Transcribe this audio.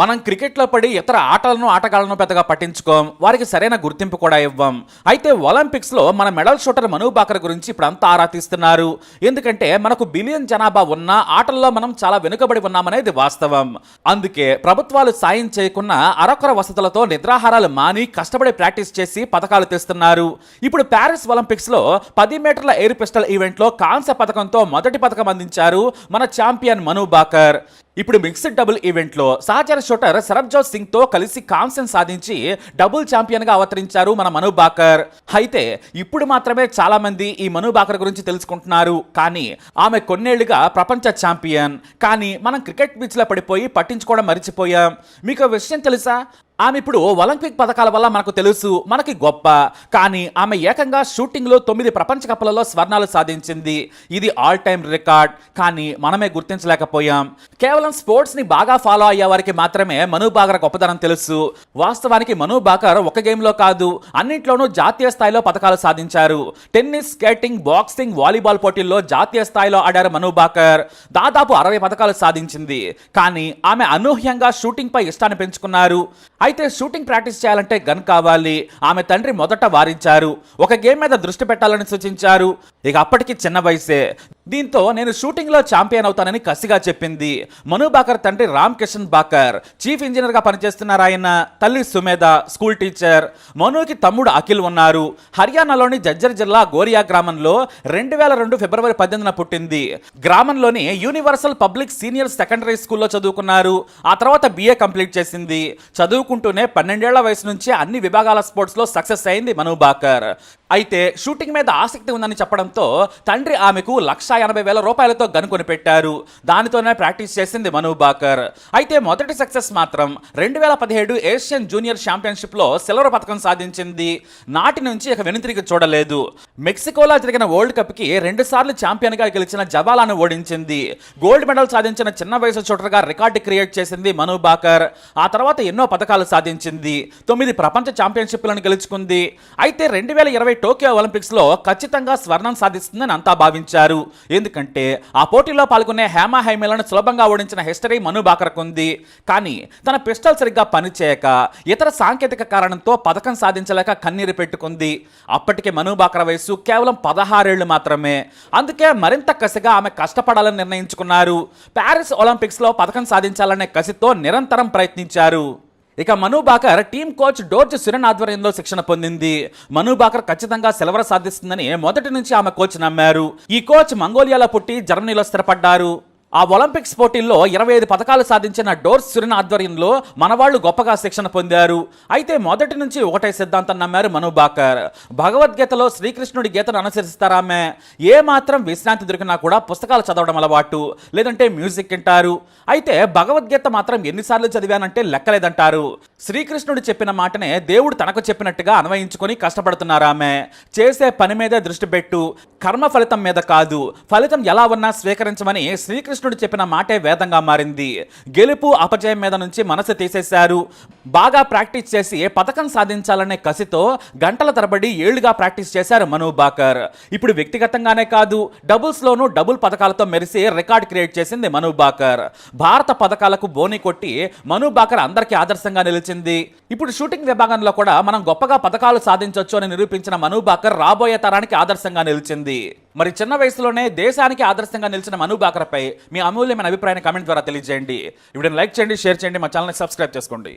మనం క్రికెట్లో పడి ఇతర ఆటలను ఆటగాళ్ళను పెద్దగా పట్టించుకోం. వారికి సరైన గుర్తింపు కూడా ఇవ్వం. అయితే ఒలింపిక్స్లో మన మెడల్ షూటర్ మను బాకర్ గురించి ఇప్పుడంతా ఆరా తీస్తున్నారు. ఎందుకంటే మనకు బిలియన్ జనాభా ఉన్న ఆటల్లో మనం చాలా వెనుకబడి ఉన్నామనేది వాస్తవం. అందుకే ప్రభుత్వాలు సాయం చేయకుండా అరకొర వసతులతో నిద్రాహారాలు మాని కష్టపడి ప్రాక్టీస్ చేసి పథకాలు తెస్తున్నారు. ఇప్పుడు ప్యారిస్ ఒలింపిక్స్లో పది మీటర్ల ఎయిర్ పిస్టల్ ఈవెంట్లో కాంస్య పథకంతో మొదటి పథకం అందించారు మన ఛాంపియన్ మను బాకర్. ఇప్పుడు మిక్స్డ్ డబుల్ ఈవెంట్లో సహచర షూటర్ సరబ్జోత్ సింగ్తో కలిసి కాంస్యం సాధించి డబుల్ ఛాంపియన్గా అవతరించారు మన మను బాకర్. అయితే ఇప్పుడు మాత్రమే చాలా మంది ఈ మను బాకర్ గురించి తెలుసుకుంటున్నారు. కానీ ఆమె కొన్నేళ్ళుగా ప్రపంచ ఛాంపియన్. కానీ మనం క్రికెట్ పిచ్లో పడిపోయి పట్టించుకోవడం మర్చిపోయాం. మీకు విషయం తెలుసా? ఆమె ఇప్పుడు ఒలింపిక్ పథకాల వల్ల మనకు తెలుసు మనకి గొప్ప. కానీ ఆమె ఏకంగా షూటింగ్లో తొమ్మిది ప్రపంచ కప్పులలో స్వర్ణాలు సాధించింది. ఇది ఆల్ టైమ్ రికార్డ్ కానీ మనమే గుర్తించలేకపోయాం. కేవలం స్పోర్ట్స్ని బాగా ఫాలో అయ్యే వారికి మాత్రమే మను బాకర్ గొప్పతనం తెలుసు. వాస్తవానికి మను బాకర్ ఒక గేమ్లో కాదు అన్నింట్లోనూ జాతీయ స్థాయిలో పథకాలు సాధించారు. టెన్నిస్ స్కేటింగ్ బాక్సింగ్ వాలీబాల్ పోటీల్లో జాతీయ స్థాయిలో ఆడారు మను బాకర్. దాదాపు అరవై పథకాలు సాధించింది. కానీ ఆమె అనూహ్యంగా షూటింగ్పై ఇష్టాన్ని పెంచుకున్నారు. అయితే షూటింగ్ ప్రాక్టీస్ చేయాలంటే గన్ కావాలి. ఆమె తండ్రి మొదట వారించారు. ఒక గేమ్ మీద దృష్టి పెట్టాలని సూచించారు. ఇక అప్పటికి చిన్న వయసే. దీంతో నేను షూటింగ్లో ఛాంపియన్ అవుతానని కసిగా చెప్పింది మను బాకర్ తండ్రి రామ్ కిషన్ బాకర్ చీఫ్ ఇంజనీర్గా పనిచేస్తున్నారు ఆయన. తల్లి సుమేధ స్కూల్ టీచర్. మనుకి తమ్ముడు అఖిల్ ఉన్నారు. హర్యానాలోని జజ్జర్ జిల్లా గోరియా గ్రామంలో రెండు వేల రెండు ఫిబ్రవరి పద్దెనిమిదిన పుట్టింది. గ్రామంలోని యూనివర్సల్ పబ్లిక్ సీనియర్ సెకండరీ స్కూల్లో చదువుకున్నారు. ఆ తర్వాత బీఏ కంప్లీట్ చేసింది. చదువుకుంటూనే పన్నెండేళ్ళ వయసు నుంచి అన్ని విభాగాల స్పోర్ట్స్లో సక్సెస్ అయింది మను బాకర్ అయితే షూటింగ్ మీద ఆసక్తి ఉందని చెప్పడంతో తండ్రి ఆమెకు లక్ష ఎనభై వేల రూపాయలతో గనుకొని పెట్టారు. దానితోనే ప్రాక్టీస్ చేసింది మను బాకర్. అయితే మొదటి సక్సెస్ మాత్రం రెండు వేల పదిహేడు ఏషియన్ జూనియర్ ఛాంపియన్షిప్లో సిల్వర్ పథకం సాధించింది. నాటి నుంచి ఇక వెనుతిరిగి చూడలేదు. మెక్సికోలో జరిగిన వరల్డ్ కప్కి రెండుసార్లు ఛాంపియన్గా గెలిచిన జవాలాను ఓడించింది. గోల్డ్ మెడల్ సాధించిన చిన్న వయసు చోటగా రికార్డు క్రియేట్ చేసింది మను బాకర్. ఆ తర్వాత ఎన్నో పథకాలు సాధించింది. తొమ్మిది ప్రపంచ ఛాంపియన్షిప్లను గెలుచుకుంది. అయితే రెండు వేల ఇరవై టోక్యో ఒలింపిక్స్లో ఖచ్చితంగా స్వర్ణం సాధిస్తుందని అంతా భావించారు. ఎందుకంటే ఆ పోటీలో పాల్గొనే హేమా హైమేలను సులభంగా ఓడించిన హిస్టరీ మను బాకర్కు ఉంది. కానీ తన పిస్టల్ సరిగ్గా పనిచేయక ఇతర సాంకేతిక కారణంతో పథకం సాధించలేక కన్నీరు పెట్టుకుంది. అప్పటికే మను బాకర్ వయసు కేవలం పదహారేళ్ళు మాత్రమే. అందుకే మరింత కసిగా ఆమె కష్టపడాలని నిర్ణయించుకున్నారు. ప్యారిస్ ఒలింపిక్స్లో పథకం సాధించాలనే కసితో నిరంతరం ప్రయత్నించారు. ఇక Manu Bhaker team coach Dorjsuren ఆధ్వర్యంలో శిక్షణ పొందింది. మను బాకర్ ఖచ్చితంగా సెలవర సాధిస్తుందని మొదటి నుంచి ఆమె కోచ్ నమ్మారు. ఈ కోచ్ మంగోలియాలో పుట్టి జర్మనీలో స్థిరపడ్డారు. ఆ ఒలింపిక్స్ పోటీల్లో ఇరవై ఐదు పథకాలు సాధించిన డోర్స్ సురిన్ ఆధ్వర్యంలో మనవాళ్ళు గొప్పగా శిక్షణ పొందారు. అయితే మొదటి నుంచి ఒకటే సిద్ధాంతం నమ్మారు మనుబాకర్ భగవద్గీతలో శ్రీకృష్ణుడి గీతను అనుసరిస్తారామె ఏ మాత్రం విశ్రాంతి దొరికినా కూడా పుస్తకాలు చదవడం అలవాటు. లేదంటే మ్యూజిక్ వింటారు. అయితే భగవద్గీత మాత్రం ఎన్నిసార్లు చదివానంటే లెక్కలేదంటారు. శ్రీకృష్ణుడు చెప్పిన మాటనే దేవుడు తనకు చెప్పినట్టుగా అన్వయించుకొని కష్టపడుతున్నారామె చేసే పని మీదే దృష్టి పెట్టు. కర్మ ఫలితం మీద కాదు. ఫలితం ఎలా ఉన్నా స్వీకరించమని శ్రీకృష్ణ శ్రీకృష్ణుడు చెప్పిన మాటే వేదంగా మారింది. గెలుపు అపజయం మీద నుంచి మనసు తీసేశారు. బాగా ప్రాక్టీస్ చేసి పథకం సాధించాలనే కసితో గంటల తరబడి ఏళ్ళుగా ప్రాక్టీస్ చేశారు మను బాకర్. ఇప్పుడు వ్యక్తిగతంగానే కాదు డబుల్స్లోనూ డబుల్ పథకాలతో మెరిసి రికార్డ్ క్రియేట్ చేసింది మను బాకర్. భారత పథకాలకు బోని కొట్టి మను బాకర్ అందరికీ ఆదర్శంగా నిలిచింది. ఇప్పుడు షూటింగ్ విభాగంలో కూడా మనం గొప్పగా పథకాలు సాధించవచ్చు అని నిరూపించిన మను బాకర్ రాబోయే తరానికి ఆదర్శంగా నిలిచింది. మరి చిన్న వయసులోనే దేశానికి ఆదర్శంగా నిలిచిన మను బాకర్పై మీ అమూల్యమైన అభిప్రాయాన్ని కామెంట్ ద్వారా తెలియజేయండి. ఇప్పుడు లైక్ చేయండి షేర్ చేయండి మా ఛానల్ని సబ్స్క్రైబ్ చేసుకోండి.